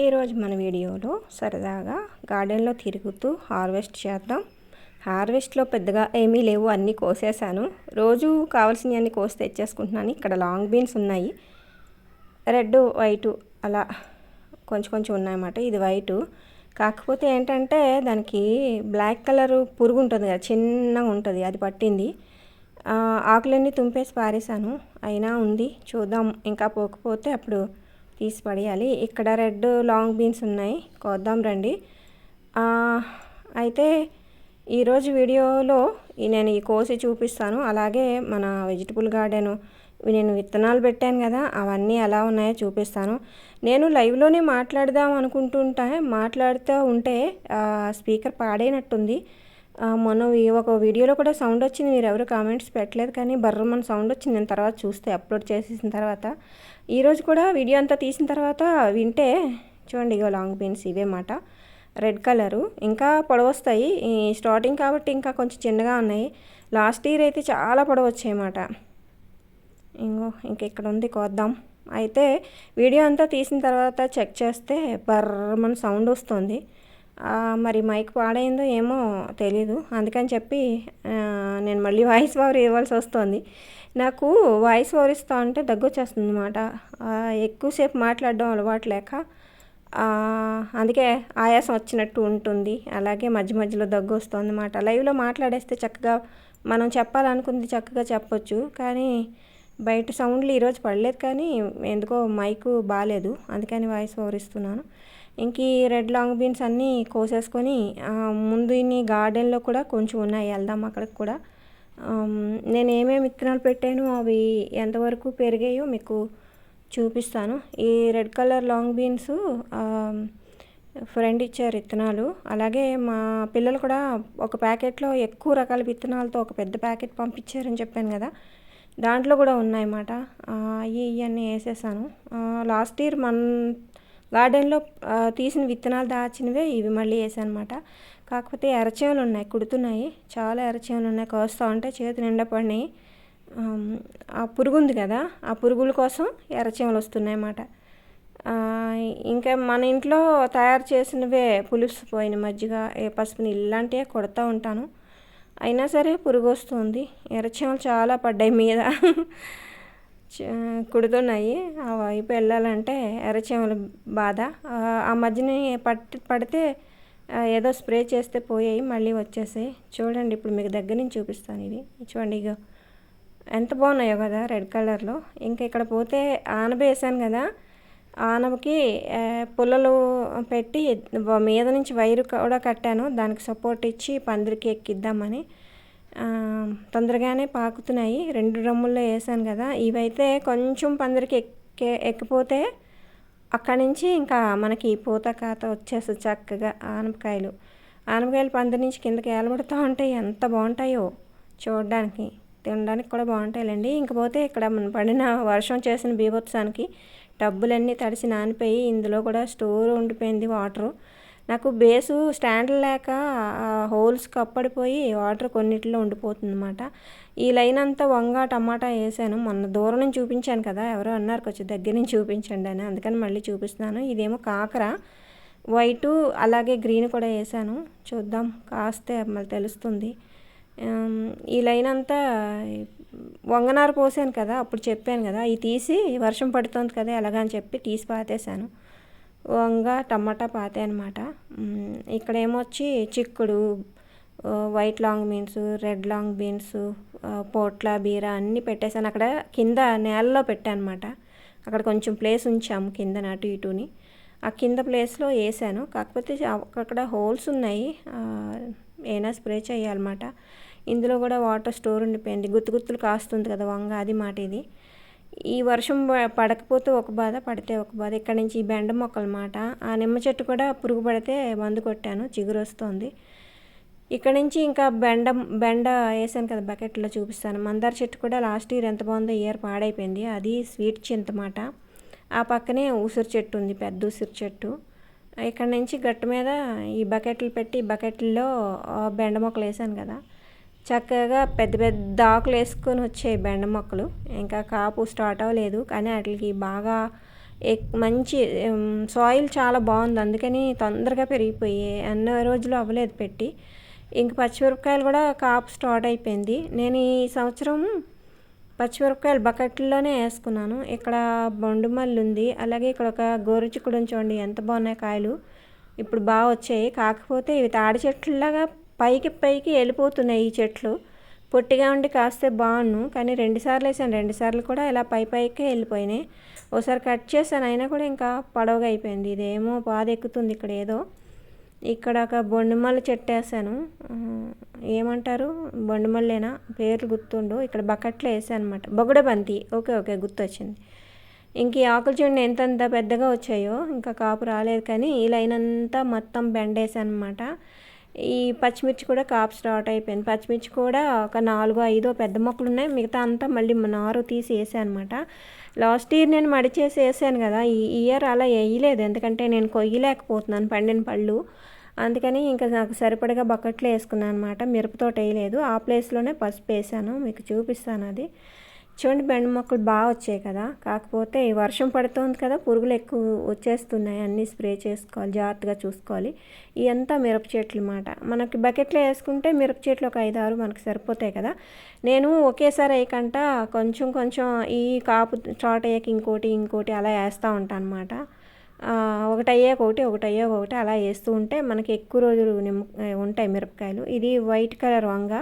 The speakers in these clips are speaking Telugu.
ఈరోజు మన వీడియోలో సరదాగా గార్డెన్లో తిరుగుతూ హార్వెస్ట్ చేద్దాం. హార్వెస్ట్లో పెద్దగా ఏమీ లేవు అన్నీ కోసేసాను రోజు కావాల్సినవన్నీ కోసి తెచ్చేసుకుంటున్నాను. ఇక్కడ లాంగ్ బీన్స్ ఉన్నాయి. రెడ్ వైటు అలా కొంచెం కొంచెం ఉన్నాయన్నమాట. ఇది వైటు. కాకపోతే ఏంటంటే దానికి బ్లాక్ కలర్ పురుగు ఉంటుంది కదా చిన్నగా ఉంటుంది అది పట్టింది. ఆకులన్నీ తుంపేసి పారేసాను అయినా ఉంది. చూద్దాం. ఇంకా పోకపోతే అప్పుడు తీసి పడేయాలి ఇక్కడ రెడ్ లాంగ్ బీన్స్ ఉన్నాయి. కోద్దాం రండి. అయితే ఈరోజు వీడియోలో నేను ఈ కోసి చూపిస్తాను. అలాగే మన వెజిటబుల్ గార్డెను నేను విత్తనాలు పెట్టాను కదా అవన్నీ ఎలా ఉన్నాయో చూపిస్తాను. నేను లైవ్లోనే మాట్లాడదాం అనుకుంటుంటా మాట్లాడుతూ ఉంటే స్పీకర్ పాడైనట్టుంది. మొన్న ఒక వీడియోలో కూడా సౌండ్ వచ్చింది. మీరు ఎవరు కామెంట్స్ పెట్టలేదు కానీ బర్రమని సౌండ్ వచ్చింది. నేను తర్వాత చూస్తే అప్లోడ్ చేసేసిన తర్వాత. ఈరోజు కూడా వీడియో అంతా తీసిన తర్వాత వింటే చూడండి ఇగో లాంగ్ బీన్స్ ఇవే మాట. Red colour. ఇంకా పొడవస్తాయి. స్టార్టింగ్ కాబట్టి ఇంకా కొంచెం చిన్నగా ఉన్నాయి. లాస్ట్ ఇయర్ అయితే చాలా పొడవచ్చాయన్నమాట ఇంకో ఇంక ఇక్కడ ఉంది కోద్దాం. అయితే వీడియో అంతా తీసిన తర్వాత చెక్ చేస్తే బర్రమని సౌండ్ వస్తుంది. మరి మైక్ పాడైందో ఏమో తెలీదు. అందుకని చెప్పి నేను మళ్ళీ వాయిస్ ఓవర్ ఇవ్వాల్సి వస్తుంది. నాకు వాయిస్ ఓవర్ ఇస్తా అంటే దగ్గు వచ్చేస్తుంది అనమాట ఎక్కువసేపు మాట్లాడడం అలవాటు లేక అందుకే ఆయాసం వచ్చినట్టు ఉంటుంది. అలాగే మధ్య మధ్యలో దగ్గు వస్తుంది అనమాట లైవ్లో మాట్లాడేస్తే చక్కగా మనం చెప్పాలనుకుంది చక్కగా చెప్పొచ్చు. కానీ బయట సౌండ్లు ఈరోజు పడలేదు కానీ ఎందుకో మైకు బాగాలేదు అందుకని వాయిస్ ఓవర్ ఇస్తున్నాను. ఇంక ఈ రెడ్ లాంగ్ బీన్స్ అన్నీ కోసేసుకొని ముందు ఇన్ని గార్డెన్లో కూడా కొంచెం ఉన్నాయి వెళ్దాం అక్కడికి కూడా. నేను ఏమేమి విత్తనాలు పెట్టాను అవి ఎంతవరకు పెరిగాయో మీకు చూపిస్తాను. ఈ red colour long beans friend ఇచ్చారు విత్తనాలు. అలాగే మా పిల్లలు కూడా ఒక ప్యాకెట్లో ఎక్కువ రకాల విత్తనాలతో ఒక పెద్ద ప్యాకెట్ పంపించారని చెప్పాను కదా. దాంట్లో కూడా ఉన్నాయన్నమాట. అవి ఇవన్నీ వేసేసాను. లాస్ట్ ఇయర్ మన్ గార్డెన్లో తీసిన విత్తనాలు దాచినవే ఇవి మళ్ళీ వేసాను అనమాట కాకపోతే ఎరచేమలు ఉన్నాయి కుడుతున్నాయి. చాలా ఎరచేమలు ఉన్నాయి కోస్తూ ఉంటే చేతి నిండా పడినాయి. ఆ పురుగు ఉంది కదా ఆ పురుగుల కోసం ఎర్రచేమలు వస్తున్నాయి అన్నమాట ఇంకా మన ఇంట్లో తయారు చేసినవే పులుసు పోయిన మజ్జిగ ఏ పసుపుని ఇలాంటివే కొడతా ఉంటాను. అయినా సరే పురుగు వస్తుంది. ఎర్రచేమలు చాలా పడ్డాయి మీద. కుడుతున్నాయి. ఆ వైపు వెళ్ళాలంటే ఎర్రచేమల బాధ. ఆ మధ్యని పట్టి పడితే ఏదో స్ప్రే చేస్తే పోయాయి మళ్ళీ వచ్చేసాయి. చూడండి ఇప్పుడు మీకు దగ్గర నుంచి చూపిస్తాను ఇవి చూడండి ఇక ఎంత బాగున్నాయో కదా రెడ్ కలర్లో. ఇంకా ఇక్కడ పోతే ఆనబ వేసాను కదా. ఆనబకి పుల్లలు పెట్టి మీద నుంచి వైరు కూడా కట్టాను. దానికి సపోర్ట్ ఇచ్చి పందిరికి ఎక్కిద్దామని. తొందరగానే పాకుతున్నాయి. రెండు డ్రమ్ముల్లో వేసాను కదా. ఇవైతే కొంచెం పందిరికి ఎక్కే ఎక్కిపోతే అక్కడి నుంచి ఇంకా మనకి పూత కాత వచ్చేస్తుంది చక్కగా ఆనపకాయలు. ఆనపకాయలు పందిరి నుంచి కిందకి ఏలబడుతూ ఉంటాయి. ఎంత బాగుంటాయో చూడడానికి. తినడానికి కూడా బాగుంటాయిలేండి. ఇంకపోతే ఇక్కడ మన పడిన వర్షం చేసిన బీభత్సానికి డబ్బులన్నీ తడిసి నానిపోయి ఇందులో కూడా స్టోర్ ఉండిపోయింది వాటరు. నాకు బేసు స్టాండ్ లేక హోల్స్ కప్పడిపోయి వాటర్ కొన్నిటిలో ఉండిపోతుంది అనమాట ఈ లైన్ అంతా వంగ టమాటా వేసాను. మొన్న దూరం నుంచి చూపించాను కదా ఎవరో అన్నారు కొంచెం దగ్గర నుంచి చూపించండి అని. అందుకని మళ్ళీ చూపిస్తున్నాను. ఇదేమో కాకర. వైటు అలాగే గ్రీన్ కూడా వేసాను. చూద్దాం కాస్తే మళ్ళీ తెలుస్తుంది. ఈ లైన్ అంతా వంగనారు పోసాను కదా అప్పుడు చెప్పాను కదా ఇది తీసి వర్షం పడుతుంది కదా ఎలాగని చెప్పి తీసి పాతేశాను వంగ టమాటా పాతే అనమాట ఇక్కడ ఏమొచ్చి చిక్కుడు white long beans red long beans పోట్ల బీర అన్నీ పెట్టేశాను అక్కడ కింద నేలలో పెట్టాను అనమాట అక్కడ కొంచెం ప్లేస్ ఉంచాము కింద అటు ఇటుని. ఆ కింద ప్లేస్లో వేసాను కాకపోతే అక్కడ హోల్స్ ఉన్నాయి. ఏనా స్ప్రే చేయాలన్నమాట ఇందులో కూడా వాటర్ స్టోర్ ఉండిపోయింది. గుత్తు గుత్తులు కాస్తుంది కదా వంగ అది మాట ఇది. ఈ వర్షం పడకపోతే ఒక బాధ పడితే ఒక బాధ. ఇక్కడ నుంచి ఈ బెండ మొక్కలు మాట. ఆ నిమ్మ చెట్టు కూడా పురుగు పడితే మందు కొట్టాను చిగురు వస్తుంది. ఇక్కడ నుంచి ఇంకా బెండ బెండ వేసాను కదా బకెట్లో చూపిస్తాను. మందార చెట్టు కూడా లాస్ట్ ఇయర్ ఎంత బాగుందో ఇయర్ పాడైపోయింది. అది స్వీట్ చింతమాట ఆ పక్కనే ఉసిరి చెట్టు ఉంది పెద్ద ఉసిరి చెట్టు. ఇక్కడ నుంచి గట్టు మీద ఈ బకెట్లు పెట్టి బకెట్లో బెండ మొక్కలు వేసాను కదా. చక్కగా పెద్ద పెద్ద ఆకులు వేసుకొని వచ్చాయి బెండ మొక్కలు. ఇంకా కాపు స్టార్ట్ అవ్వలేదు. కానీ వాటికి బాగా ఎక్ మంచి సాయిల్ చాలా బాగుంది. అందుకని తొందరగా పెరిగిపోయి అన్న రోజులు అవ్వలేదు పెట్టి. ఇంక పచ్చిమిరపకాయలు కూడా కాపు స్టార్ట్ అయిపోయింది. నేను ఈ సంవత్సరం పచ్చిమిరపకాయలు బకెట్లోనే వేసుకున్నాను. ఇక్కడ బొండుమల్లి ఉంది. అలాగే ఇక్కడ ఒక గోరుచిక్కుడు చూడండి ఎంత బాగున్నాయి కాయలు. ఇప్పుడు బాగా వచ్చాయి. కాకపోతే ఇవి తాడి చెట్లలాగా పైకి పైకి వెళ్ళిపోతున్నాయి ఈ చెట్లు. పొట్టిగా ఉండి కాస్తే బాగున్ను కానీ రెండుసార్లు వేసాను. రెండుసార్లు కూడా ఇలా పై పైకే వెళ్ళిపోయినాయి. ఒకసారి కట్ చేశాను అయినా కూడా ఇంకా పొడవుగా అయిపోయింది. ఇదేమో బాధ ఎక్కుతుంది ఇక్కడ ఏదో. ఇక్కడ ఒక బొండుమల్లి చెట్టు వేసాను. ఏమంటారు? బొండుమల్లేనా? పేర్లు గుర్తుండు ఇక్కడ బకెట్లో వేసాను అనమాట బొగుడ బంతి. ఓకే ఓకే గుర్తొచ్చింది. ఇంక ఈ ఆకులు చూడండి ఎంతంత పెద్దగా వచ్చాయో. ఇంకా కాపు రాలేదు కానీ ఈ లైన్ అంతా మొత్తం బెండేసాను అనమాట ఈ పచ్చిమిర్చి కూడా కాపు స్టార్ట్ అయిపోయింది. పచ్చిమిర్చి కూడా ఒక నాలుగు ఐదో పెద్ద మొక్కలు ఉన్నాయి మిగతా అంతా మళ్ళీ నారు తీసి వేసాను అనమాట లాస్ట్ ఇయర్ నేను మడిచేసి వేసాను కదా ఈ ఇయర్ అలా వేయలేదు. ఎందుకంటే నేను కొయ్యలేకపోతున్నాను పండిన పళ్ళు. అందుకని ఇంకా నాకు సరిపడగా బకెట్లో వేసుకున్నాను అనమాట మిరపతోట వేయలేదు. ఆ ప్లేస్లోనే పసుపు వేసాను. మీకు చూపిస్తాను అది. చూడండి బెండ మొక్కలు బాగా వచ్చాయి కదా. కాకపోతే వర్షం పడుతుంది కదా పురుగులు ఎక్కువ వచ్చేస్తున్నాయి. అన్నీ స్ప్రే చేసుకోవాలి జాగ్రత్తగా చూసుకోవాలి. ఇవంతా మిరప చెట్లు అన్నమాట. మనకి బకెట్లో వేసుకుంటే మిరప చెట్లు ఒక ఐదు ఆరు మనకి సరిపోతాయి కదా. నేను ఒకేసారి అయ్యకంట కొంచెం కొంచెం ఈ కాపు స్టార్ట్ అయ్యాక ఇంకోటి ఇంకోటి అలా వేస్తూ ఉంటాను అనమాట ఒకటి అయ్యాక ఒకటి ఒకటి అయ్యాక ఒకటి అలా వేస్తూ ఉంటే మనకి ఎక్కువ రోజులు నిమ్మ ఉంటాయి మిరపకాయలు. ఇది వైట్ కలర్ వంగ.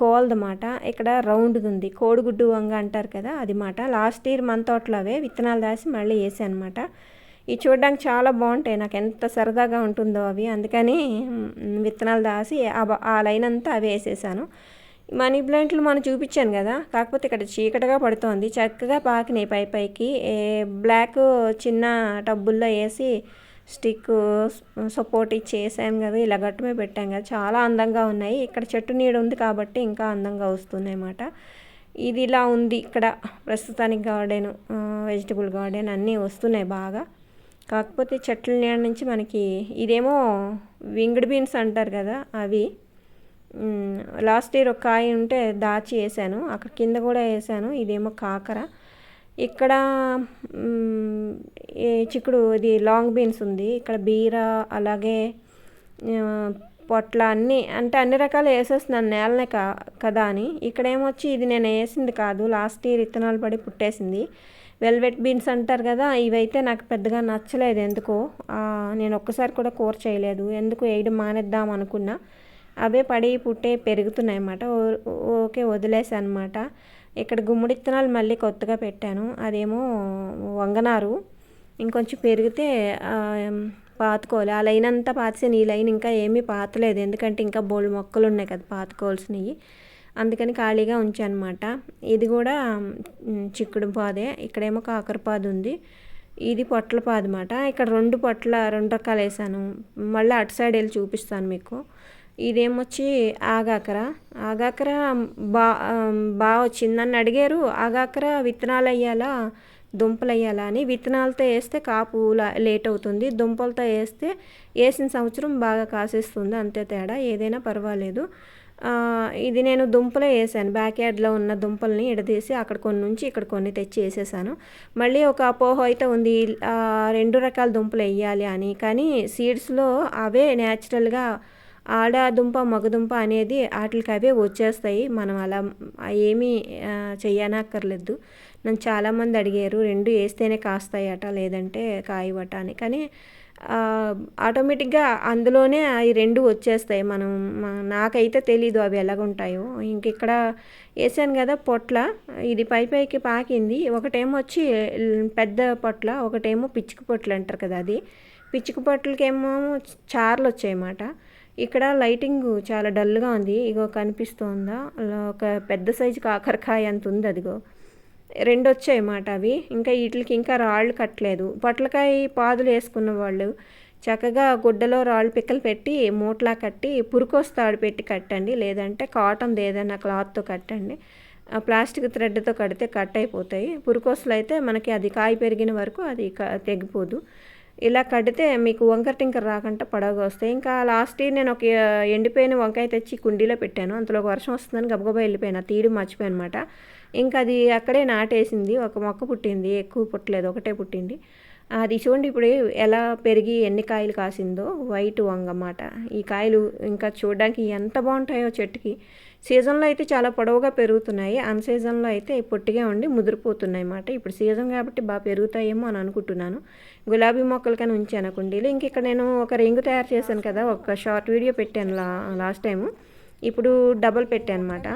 కోల్దమాట ఇక్కడ రౌండ్ది ఉంది. కోడిగుడ్డు వంగ అంటారు కదా అది మాట. లాస్ట్ ఇయర్ మన తోటలో అవే విత్తనాలు దాసి మళ్ళీ వేసాను అనమాట ఇవి చూడడానికి చాలా బాగుంటాయి. నాకు ఎంత సరదాగా ఉంటుందో అవి. అందుకని విత్తనాలు దాసి ఆ లైన్ అంతా అవి వేసేసాను. మనీ ప్లాంట్లు మనం చూపించాను కదా కాకపోతే ఇక్కడ చీకటిగా పడుతోంది. చక్కగా పాకినాయి పై పైకి. బ్లాక్ చిన్న టబ్బుల్లో వేసి స్టిక్ సపోర్ట్ ఇచ్చి కదా ఇలా గట్టుమే పెట్టాం కదా. చాలా అందంగా ఉన్నాయి. ఇక్కడ చెట్టు నీడ ఉంది కాబట్టి ఇంకా అందంగా వస్తున్నాయి అన్నమాట ఇది ఇలా ఉంది ఇక్కడ. ప్రస్తుతానికి గార్డెన్ వెజిటబుల్ గార్డెన్ అన్నీ వస్తున్నాయి బాగా. కాకపోతే చెట్ల నీడ నుంచి మనకి ఇదేమో వింగ్డ్ బీన్స్ అంటారు కదా అవి. లాస్ట్ ఇయర్ ఒక కాయ ఉంటే దాచి వేసాను. అక్కడ కింద కూడా వేసాను. ఇదేమో కాకర. ఇక్కడ చిక్కుడు ఇది లాంగ్ బీన్స్ ఉంది. ఇక్కడ బీర అలాగే పొట్ల అన్నీ అంటే అన్ని రకాలు వేసేస్తున్నాను నేలనే కా కదా అని. ఇక్కడేమొచ్చి ఇది నేను వేసింది కాదు. లాస్ట్ ఇయర్ ఇత్తనాలు పడి పుట్టేసింది. వెల్వెట్ బీన్స్ అంటారు కదా ఇవైతే నాకు పెద్దగా నచ్చలేదు ఎందుకో. నేను ఒక్కసారి కూడా కూర చేయలేదు. ఎందుకు వేయడం మానేద్దాం అనుకున్నా. అవే పడి పుట్టే పెరుగుతున్నాయి అన్నమాట. ఓకే వదిలేసాను అనమాట ఇక్కడ గుమ్మడి విత్తనాలు మళ్ళీ కొత్తగా పెట్టాను. అదేమో వంగనారు. ఇంకొంచెం పెరిగితే పాతుకోవాలి. ఆ లైన్ అంతా పాతేసాను ఈ లైన్ ఇంకా ఏమీ పాతలేదు. ఎందుకంటే ఇంకా బోల్డ్ మొక్కలు ఉన్నాయి కదా పాతుకోవాల్సినవి. అందుకని ఖాళీగా ఉంచానమాట. ఇది కూడా చిక్కుడు పాదే. ఇక్కడేమో కాకరపాదు ఉంది. ఇది పొట్ల పాదు అనమాట ఇక్కడ రెండు పొట్ల రెండు రకాలు వేసాను. మళ్ళీ అటు సైడ్ వెళ్ళి చూపిస్తాను మీకు. ఇదేమొచ్చి ఆగాకర? ఆగాకర బా బాగా వచ్చింది నన్ను అడిగారు. ఆగాకర విత్తనాలు వేయాలా దుంపలు వేయాలా అని. విత్తనాలతో వేస్తే కాపు లేట్ అవుతుంది దుంపలతో వేస్తే వేసిన సంవత్సరం బాగా కాసేస్తుంది. అంతే తేడా. ఏదైనా పర్వాలేదు. ఇది నేను దుంపలే వేసాను బ్యాక్ యార్డ్లో ఉన్న దుంపల్ని ఎడదీసి అక్కడ కొన్ని నుంచి ఇక్కడ కొన్ని తెచ్చి వేసేసాను మళ్ళీ ఒక అపోహ అయితే ఉంది. రెండు రకాల దుంపలు వేయాలి అని. కానీ సీడ్స్లో అవే న్యాచురల్గా ఆడదుంప మగదుంప అనేది వాటికి అవే వచ్చేస్తాయి. మనం అలా ఏమీ చేయనక్కర్లేదు నన్ను చాలామంది అడిగారు రెండు వేస్తేనే కాస్తాయట లేదంటే కాయవట అని. కానీ ఆటోమేటిక్గా అందులోనే అవి రెండు వచ్చేస్తాయి. మనం నాకైతే తెలీదు అవి ఎలాగుంటాయో. ఇంక ఇక్కడ వేసాను కదా పొట్ల ఇది పై పైకి పాకింది. ఒకటేమో వచ్చి పెద్ద పొట్ల ఒకటేమో పిచ్చుక పొట్లు అంటారు కదా అది. పిచ్చుక పొట్లకేమో చార్లు వచ్చాయన్నమాట ఇక్కడ లైటింగ్ చాలా డల్గా ఉంది. ఇగో కనిపిస్తోందా? ఒక పెద్ద సైజు కాకరకాయ అంత ఉంది అదిగో. రెండు వచ్చాయి అన్నమాట అవి. ఇంకా వీటికి ఇంకా రాళ్ళు కట్టలేదు. పొట్లకాయ పాదులు వేసుకున్న వాళ్ళు చక్కగా గుడ్డలో రాళ్ళు పిక్కలు పెట్టి మూట్లా కట్టి పురుకోస్తాడు పెట్టి కట్టండి. లేదంటే కాటన్ ఏదైనా క్లాత్తో కట్టండి. ప్లాస్టిక్ థ్రెడ్తో కడితే కట్ అయిపోతాయి. పురుకోసలు అయితే మనకి అది కాయ పెరిగిన వరకు అది తెగిపోదు. ఇలా కడితే మీకు వంకర టింకర రాకుండా పడవగా వస్తాయి. ఇంకా లాస్ట్ ఇయర్ నేను ఒక ఎండిపోయిన వంకాయ తెచ్చి కుండీలో పెట్టాను. అంతలో వర్షం వస్తుందని గబగబా వెళ్ళిపోయాను తీడి మర్చిపోయాను అనమాట ఇంకా అది అక్కడే నాటేసింది. ఒక మొక్క పుట్టింది ఎక్కువ పుట్టలేదు ఒకటే పుట్టింది. అది చూడండి ఇప్పుడు ఎలా పెరిగి ఎన్ని కాయలు కాసిందో వైట్ వంగ అన్నమాట. ఈ కాయలు ఇంకా చూడడానికి ఎంత బాగుంటాయో చెట్టుకి. సీజన్లో అయితే చాలా పొడవుగా పెరుగుతున్నాయి. అన్ సీజన్లో అయితే పొట్టిగా ఉండి ముదిరిపోతున్నాయి అన్నమాట ఇప్పుడు సీజన్ కాబట్టి బాగా పెరుగుతాయేమో అని అనుకుంటున్నాను. గులాబీ మొక్కలు కానీ ఉంచాను కుండీలు ఇంక ఇక్కడ నేను ఒక రింగ్ తయారు చేశాను కదా ఒక షార్ట్ వీడియో పెట్టాను లా లాస్ట్ టైము. ఇప్పుడు డబల్ పెట్టాను అనమాట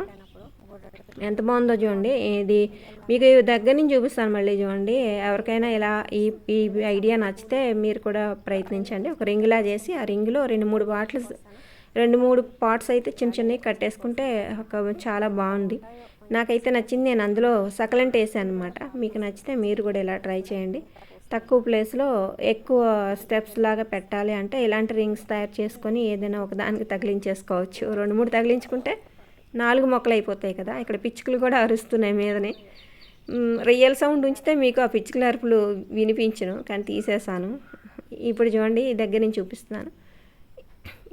ఎంత బాగుందో చూడండి. ఇది మీకు దగ్గర నుంచి చూపిస్తాను మళ్ళీ చూడండి. ఎవరికైనా ఇలా ఈ ఈ ఐడియా నచ్చితే మీరు కూడా ప్రయత్నించండి. ఒక రింగ్లా చేసి ఆ రింగ్లో రెండు మూడు బాటిల్స్ రెండు మూడు పార్ట్స్ అయితే చిన్న చిన్నవి కట్టేసుకుంటే ఒక చాలా బాగుంది. నాకైతే నచ్చింది. నేను అందులో సకలెంట్ వేసాను అనమాట మీకు నచ్చితే మీరు కూడా ఇలా ట్రై చేయండి. తక్కువ ప్లేస్లో ఎక్కువ స్టెప్స్ లాగా పెట్టాలి అంటే ఇలాంటి రింగ్స్ తయారు చేసుకొని ఏదైనా ఒకదానికి తగిలించేసుకోవచ్చు. రెండు మూడు తగిలించుకుంటే నాలుగు మొక్కలు అయిపోతాయి కదా. ఇక్కడ పిచ్చుకలు కూడా అరుస్తున్నాయి మీదనే. రియల్ సౌండ్ ఉంచితే మీకు ఆ పిచ్చుకల అరుపులు వినిపించను. కానీ తీసేసాను. ఇప్పుడు చూడండి దగ్గర నుంచి చూపిస్తున్నాను.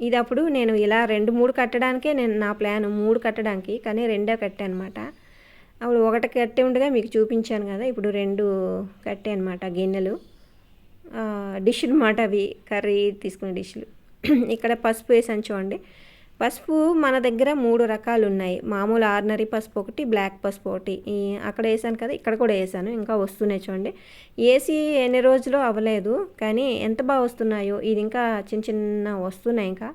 ఇది అప్పుడు నేను ఇలా రెండు మూడు కట్టడానికే నేను నా ప్లాన్ మూడు కట్టడానికి కానీ రెండే కట్టాను అనమాట అప్పుడు ఒకటి కట్టి ఉండగా మీకు చూపించాను కదా ఇప్పుడు రెండు కట్టే అనమాట గిన్నెలు. డిష్లు అనమాట అవి కర్రీ తీసుకునే డిష్లు. ఇక్కడ పసుపు వేసాను చూడండి. పసుపు మన దగ్గర మూడు రకాలు ఉన్నాయి మామూలు ఆర్డినరీ పసుపు ఒకటి బ్లాక్ పసుపు ఒకటి. అక్కడ వేసాను కదా ఇక్కడ కూడా వేసాను. ఇంకా వస్తున్నాయి చూడండి. ఏసీ ఎన్ని రోజులు అవ్వలేదు కానీ ఎంత బాగా వస్తున్నాయో ఇది ఇంకా చిన్న చిన్న వస్తున్నాయి ఇంకా.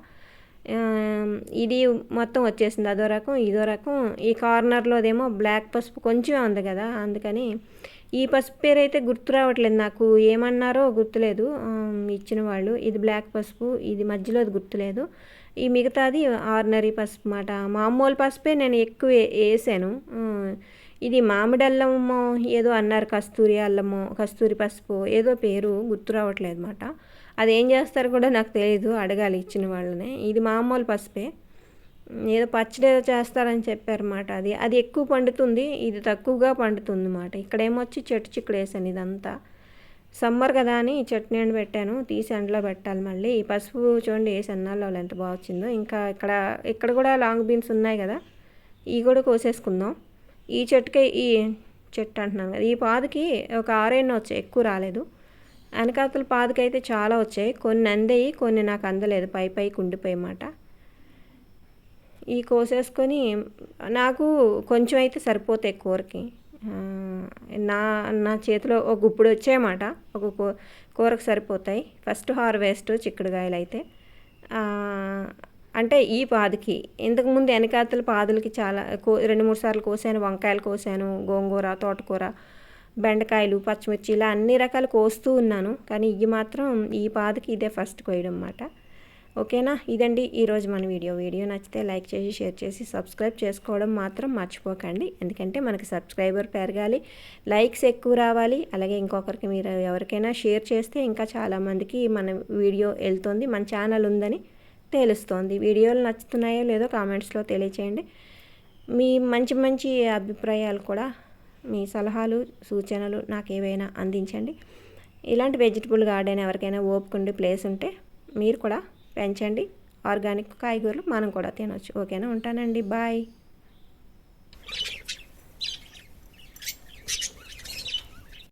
ఇది మొత్తం వచ్చేసింది అదో రకం ఇదో రకం. ఈ కార్నర్లోదేమో బ్లాక్ పసుపు కొంచెమే ఉంది కదా అందుకని ఈ పసుపు పేరు అయితే గుర్తు రావట్లేదు నాకు. ఏమన్నారో గుర్తులేదు. ఇచ్చిన వాళ్ళు ఇది బ్లాక్ పసుపు ఇది మధ్యలో గుర్తులేదు. ఈ మిగతాది ఆర్డినరీ పసుపు మాట. మామూలు పసుపే నేను ఎక్కువ వేసాను. ఇది మామిడి అల్లము ఏదో అన్నారు కస్తూరి అల్లము కస్తూరి పసుపు ఏదో పేరు గుర్తు రావట్లేదు అనమాట అది ఏం చేస్తారో కూడా నాకు తెలియదు అడగాలి ఇచ్చిన వాళ్ళని. ఇది మామూలు పసుపే. ఏదో పచ్చడి ఏదో చేస్తారని చెప్పారన్నమాట అది. అది ఎక్కువ పండుతుంది ఇది తక్కువగా పండుతుంది అన్నమాట ఇక్కడేమొచ్చి చెట్టు చిక్కుడు వేసాను ఇదంతా. సమ్మర్ కదా అని చట్నీ అండి పెట్టాను. తీసి ఎండలో పెట్టాలి మళ్ళీ. ఈ పసుపు చూడండి వేసి అన్నాల్లో ఎంత బాగా వచ్చిందో. ఇంకా ఇక్కడ ఇక్కడ కూడా లాంగ్ బీన్స్ ఉన్నాయి కదా. ఇవి కూడా కోసేసుకుందాం. ఈ చెట్టుకే ఈ చెట్టు అంటున్నాను కదా. ఈ పాదుకి ఒక ఆరేళ్ళు వచ్చాయి. ఎక్కువ రాలేదు. వెనకాతల పాదుకి అయితే చాలా వచ్చాయి. కొన్ని అందేయి కొన్ని నాకు అందలేదు. పై పైకి ఉండిపోయమాట ఈ కోసేసుకొని నాకు కొంచెం అయితే సరిపోతాయి కూరకి. నా నా చేతిలో ఒక గుప్పుడు వచ్చాయన్నమాట ఒక కూరకు సరిపోతాయి. ఫస్ట్ హార్వెస్ట్ చిక్కుడుగాయలు అయితే అంటే ఈ పాదికి ఇంతకుముందు వెనకాతల పాదులకి చాలా కో రెండు మూడు సార్లు కోసాను. వంకాయలు కోసాను గోంగూర తోటకూర బెండకాయలు పచ్చిమిర్చి ఇలా అన్ని రకాలు కోస్తూ ఉన్నాను. కానీ ఇవి మాత్రం ఈ పాదికి ఇదే ఫస్ట్ కోయడం అన్నమాట ఓకేనా? ఇదండి ఈరోజు మన వీడియో. వీడియో నచ్చితే లైక్ చేసి షేర్ చేసి సబ్స్క్రైబ్ చేసుకోవడం మాత్రం మర్చిపోకండి. ఎందుకంటే మనకి సబ్స్క్రైబర్ పెరగాలి లైక్స్ ఎక్కువ రావాలి. అలాగే ఇంకొకరికి మీరు ఎవరికైనా షేర్ చేస్తే ఇంకా చాలామందికి మన వీడియో వెళ్తుంది మన ఛానల్ ఉందని తెలుస్తోంది. వీడియోలు నచ్చుతున్నాయో లేదో కామెంట్స్లో తెలియచేయండి. మీ మంచి మంచి అభిప్రాయాలు కూడా మీ సలహాలు సూచనలు నాకు ఏవైనా అందించండి. ఇలాంటి వెజిటబుల్ గార్డెన్ ఎవరికైనా ఓపుకుండి ప్లేస్ ఉంటే మీరు కూడా పెంచండి. ఆర్గానిక్ కాయగూరలు మనం కూడా తినవచ్చు ఓకేనా? ఉంటానండి. బాయ్.